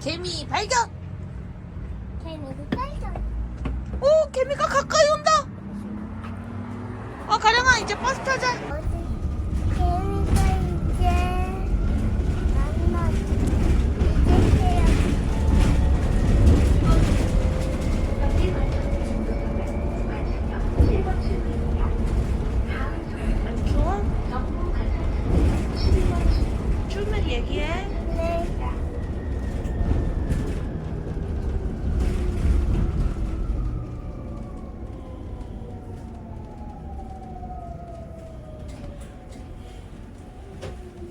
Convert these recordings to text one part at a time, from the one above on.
개미 발견. 개미도 딸죠. 오 개미가 가까이 온다. 어 가령아 이제 버스 타자. 어디 개미가 이제 만나 이제 해야 안 추워? 추우면 얘기해. 네.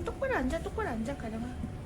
똑바로 앉아 똑바로 앉아 가령아.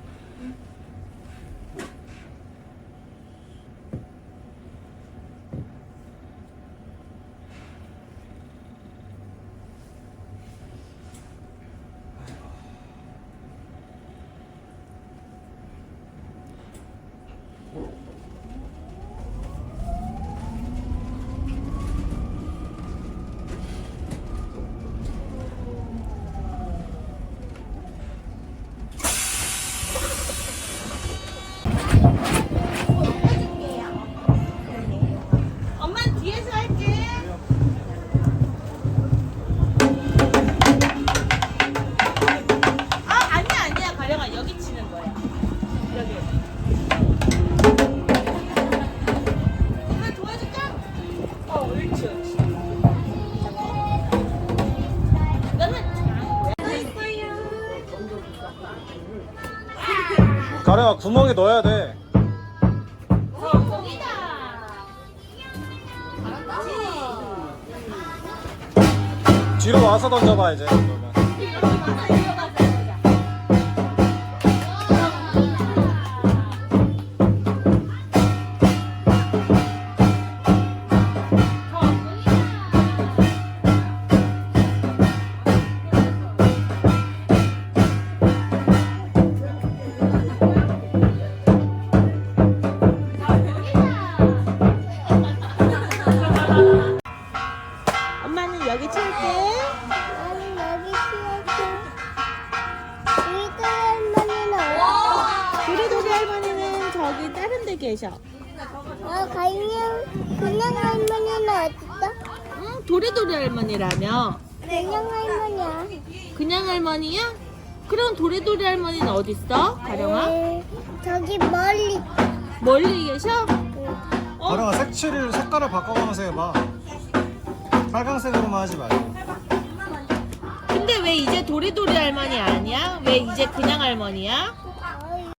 가령아 구멍에 넣어야 돼. 거기다. 뒤로 와서 던져봐 이제. 그러면. 저기 다른 데 계셔. 어, 그냥 그냥 할머니는 어딨어? 응, 도리도리 할머니라며. 그냥 할머니야. 그냥 할머니야? 그럼 도리도리 할머니는 어디 있어? 가령아? 에, 저기 멀리. 멀리 계셔? 응. 어? 가령아 색칠을 색깔을 바꿔가면서 해봐. 빨강색으로만 하지 말고. 근데 왜 이제 도리도리 할머니 아니야? 왜 이제 그냥 할머니야?